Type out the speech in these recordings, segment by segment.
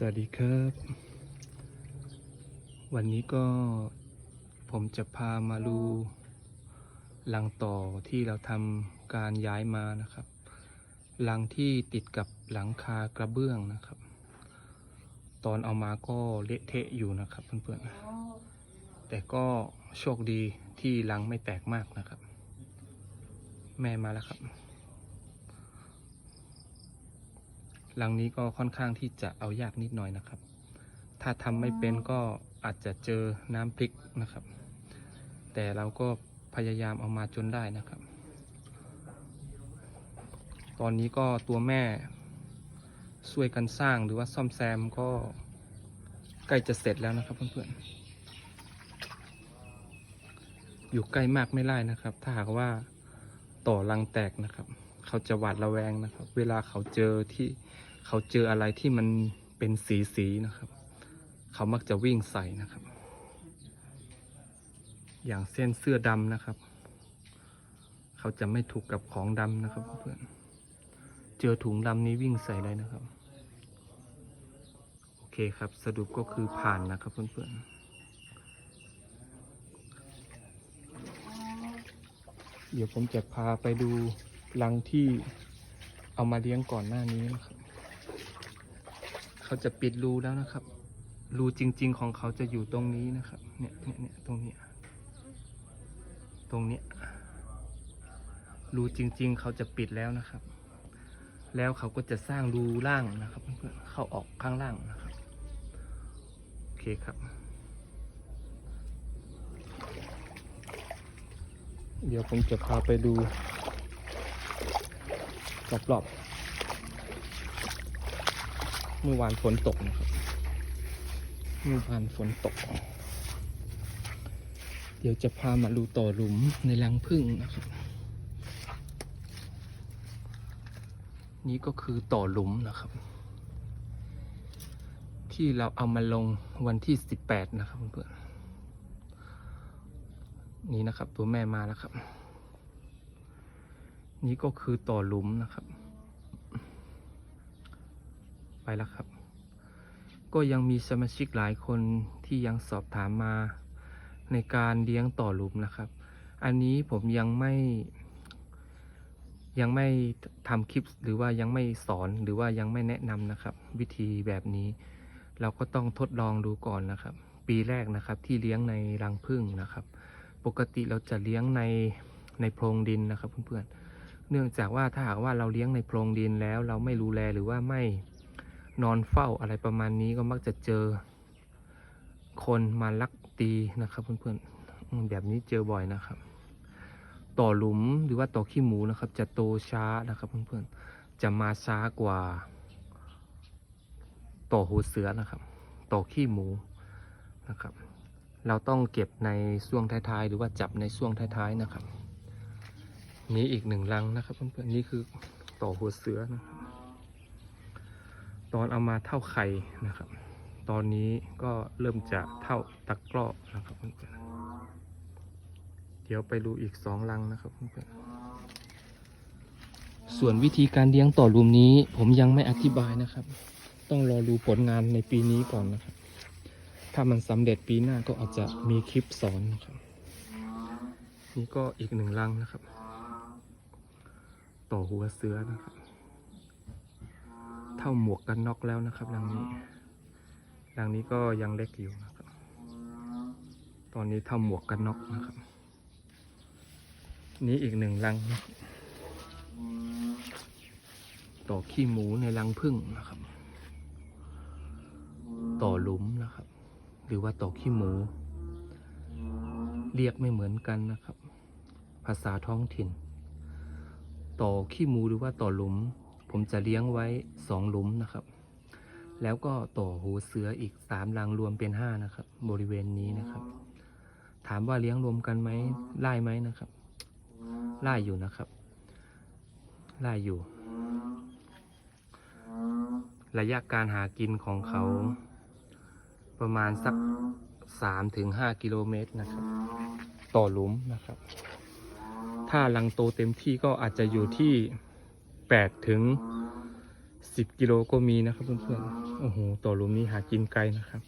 สวัสดีครับ วันนี้ก็ผมจะพามาดูรังต่อที่เราทำการย้ายมานะครับรังที่ติดกับหลังคากระเบื้องนะครับ ตอนเอามาก็เละเทะอยู่นะครับเพื่อนๆแต่ก็โชคดีที่รังไม่แตกมากนะครับ แม่มาแล้วครับ ห ลังนี้ก็ค่อนข้างที่จะเอายากนิดหน่อยนะครับ ถ้าทำไม่เป็นก็อาจจะเจอน้ำพริกนะครับ แต่เราก็พยายามเอามาจนได้นะครับ ตอนนี้ก็ตัวแม่ช่วยกันสร้างหรือว่าซ่อมแซมก็ใกล้จะเสร็จแล้วนะครับเพื่อนๆ อยู่ใกล้มากไม่ไล่นะครับ ถ้าหากว่าต่อรังแตกนะครับ เขาจะหวาดระแวงนะครับ เวลาเขาเจอที่ เขาเจออะไรที่มันเป็นสีสีๆนะครับ เขามักจะวิ่งใส่นะครับ อย่างเส้นเสื้อดำนะครับ เขาจะไม่ถูกกับของดำนะครับเพื่อนเจอถุงดำนี้วิ่งใส่เลยนะครับ โอเคครับสรุปก็คือผ่านนะครับเพื่อนๆเดี๋ยวผมจะพาไปดูรังที่เอามาเลี้ยงก่อนหน้านี้นะครับ เขาจะปิดรูแล้วนะครับ รูจริง ๆ ของเขาจะอยู่ตรงนี้นะครับ เนี่ยเนี่ยเนี่ยตรงเนี้ยตรงเนี้ยรูจริง ๆ เขาจะปิดแล้วนะครับ แล้วเขาก็จะสร้างรูล่างนะครับเพื่อนๆเข้าออกข้างล่างนะครับ โอเคครับ เดี๋ยวผมจะพาไปดูรอบๆ เมื่อวานฝนตกนะครับเมื่อวานฝนตก เดี๋ยวจะพามาดูต่อหลุมในรังผึ้งนะครับ นี่ก็คือต่อหลุมนะครับ ที่เราเอามาลงวันที่สิบแปดนะครับเพื่อนๆนี่นะครับตัวแม่มาแล้วครับ นี่ก็คือต่อหลุมนะครับ ไปแล้วครับ ก็ยังมีสมาชิกหลายคนที่ยังสอบถามมาในการเลี้ยงต่อหลุมนะครับ อันนี้ผมยังไม่ ยังไม่ทำคลิปหรือว่ายังไม่สอนหรือว่ายังไม่แนะนำนะครับ วิธีแบบนี้ เราก็ต้องทดลองดูก่อนนะครับ ปีแรกนะครับที่เลี้ยงในรังผึ้งนะครับ ปกติเราจะเลี้ยงในในโพรงดินนะครับเพื่อนๆเนื่องจากว่าถ้าหากว่าเราเลี้ยงในโพรงดินแล้วเราไม่ดูแลหรือว่าไม่ นอนเฝ้าอะไรประมาณนี้ก็มักจะเจอ คนมาลักตีนะครับ เพื่อนๆแบบนี้เจอบ่อยนะครับ ต่อหลุมหรือว่าต่อขี้หมูนะครับ จะโตช้านะครับเพื่อนๆจะมาช้ากว่า ต่อหูเสือนะครับ ต่อขี้หมูนะครับ เราต้องเก็บในช่วงท้ายๆ หรือว่าจับในช่วงท้ายๆนะครับ นี้อีกหนึ่งรังนะครับเพื่อนๆนี่คือต่อหัวเสือนะครับ ตอนเอามาเท่าไข่นะครับ ตอนนี้ก็เริ่มจะเท่าตะกร้อนะครับเพื่อนๆเดี๋ยวไปดูอีกสองรังนะครับเพื่อนๆส่วนวิธีการเลี้ยงต่อรูมนี้ ผมยังไม่อธิบายนะครับ ต้องรอดูผลงานในปีนี้ก่อนนะครับ ถ้ามันสำเร็จปีหน้าก็อาจจะมีคลิปสอนนะครับ นี่ก็อีกหนึ่งรังนะครับ ต่อหัวเสือนะครับ เท่าหมวกกันน็อกแล้วนะครับรังนี้รังนี้ก็ยังเล็กอยู่นะครับ ตอนนี้เท่าหมวกกันน็อกนะครับ นี่อีกหนึ่งรังนะครับต่อขี้หมูในรังผึ้งนะครับ ต่อหลุมนะครับ หรือว่าต่อขี้หมู เรียกไม่เหมือนกันนะครับ ภาษาท้องถิ่น ต่อขี้หมูหรือว่าต่อหลุม ผมจะเลี้ยงไว้สองหลุมนะครับ แล้วก็ต่อหูเสืออีกสามรังรวมเป็นห้านะครับ บริเวณนี้นะครับ ถามว่าเลี้ยงรวมกันไหมไล่ไหมนะครับไล่อยู่นะครับไล่อยู่ ระยะการหากินของเขา ประมาณสักสามถึงห้ากิโลเมตรนะครับ ต่อหลุมนะครับ ถ้าลังโตเต็มที่ก็อาจจะอยู่ที่ แปดถึงสิบกิโลก็มีนะครับเพื่อนๆ โอ้โห ต่อหลุมนี้หากินไกลนะครับ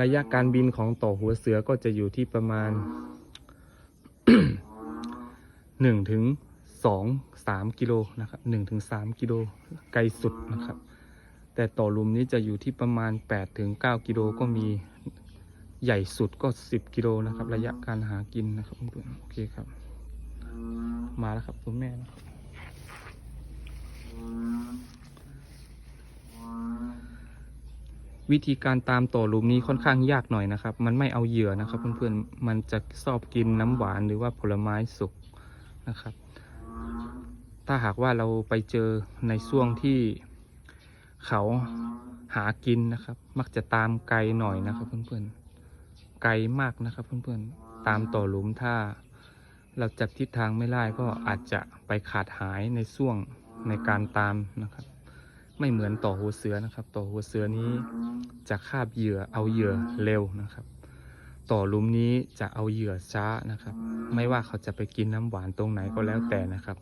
ระยะการบินของต่อหัวเสือก็จะอยู่ที่ประมาณหนึ่งถึงสองสามกิโลนะครับหนึ่งถึงสามกิโลไกลสุดนะครับ แต่ต่อหลุมนี้จะอยู่ที่ประมาณแปดถึงเก้ากิโลก็มีใหญ่สุดก็สิบกิโลนะครับ ระยะการหากินนะครับเพื่อนๆ โอเคครับ มาแล้วครับตัวแม่นะครับวิธีการตามต่อหลุมนี้ค่อนข้างยากหน่อยนะครับ มันไม่เอาเหยื่อนะครับเพื่อนๆ มันจะชอบกินน้ำหวานหรือว่าผลไม้สุกนะครับ ถ้าหากว่าเราไปเจอในช่วงที่เขาหากินนะครับ มักจะตามไกลหน่อยนะครับเพื่อนๆ ไกลมากนะครับเพื่อนๆ ตามต่อหลุมถ้า เราจับทิศทางไม่ได้ก็อาจจะไปขาดหายในช่วงในการตามนะครับ ไม่เหมือนต่อหัวเสือนะครับ ต่อหัวเสือนี้จะคาบเหยื่อเอาเหยื่อเร็วนะครับ ต่อลุมนี้จะเอาเหยื่อช้านะครับ ไม่ว่าเขาจะไปกินน้ำหวานตรงไหนก็แล้วแต่นะครับ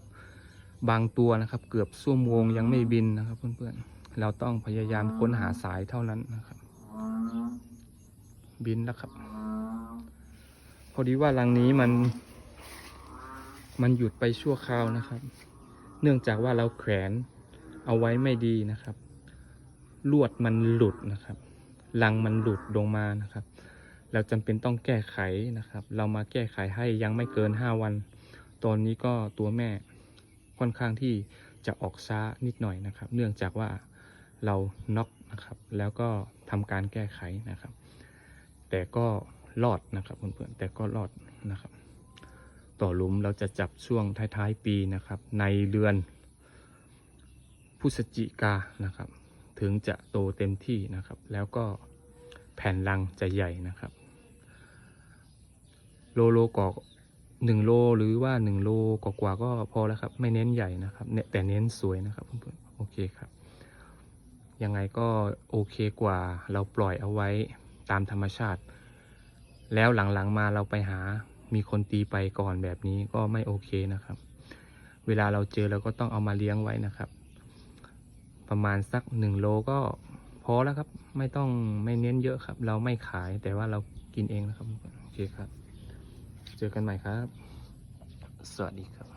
บางตัวนะครับ เกือบชั่วโมงยังไม่บินนะครับเพื่อนๆเราต้องพยายามค้นหาสายเท่านั้นนะครับ บินแล้วครับ พอดีว่ารังนี้มัน มันหยุดไปชั่วคราวนะครับ เนื่องจากว่าเราแขวนเอาไว้ไม่ดีนะครับ ลวดมันหลุดนะครับรังมันหลุดลงมานะครับ เราจำเป็นต้องแก้ไขนะครับ เรามาแก้ไขให้ยังไม่เกิน 5 วัน ตอนนี้ก็ตัวแม่ค่อนข้างที่จะออกช้านิดหน่อยนะครับ เนื่องจากว่าเราน็อกนะครับ แล้วก็ทำการแก้ไขนะครับ แต่ก็รอดนะครับเพื่อนๆแต่ก็รอดนะครับ ต่อหลุมเราจะจับช่วงท้ายๆปีนะครับ ในเดือนพฤศจิกานะครับ ถึงจะโตเต็มที่นะครับ แล้วก็แผ่นรังจะใหญ่นะครับ โลโลกอกหนึ่งโลหรือว่าหนึ่งโลกว่าก็พอแล้วครับ ไม่เน้นใหญ่นะครับเนี่ยแต่เน้นสวยนะครับเพื่อนๆโอเคครับ ยังไงก็โอเคกว่าเราปล่อยเอาไว้ตามธรรมชาติ แล้วหลังๆมาเราไปหา มีคนตีไปก่อนแบบนี้ก็ไม่โอเคนะครับ เวลาเราเจอเราก็ต้องเอามาเลี้ยงไว้นะครับ ประมาณสักหนึ่งโลก็พอแล้วครับ ไม่ต้องไม่เน้นเยอะครับ เราไม่ขายแต่ว่าเรากินเองนะครับ โอเคครับ เจอกันใหม่ครับ สวัสดีครับ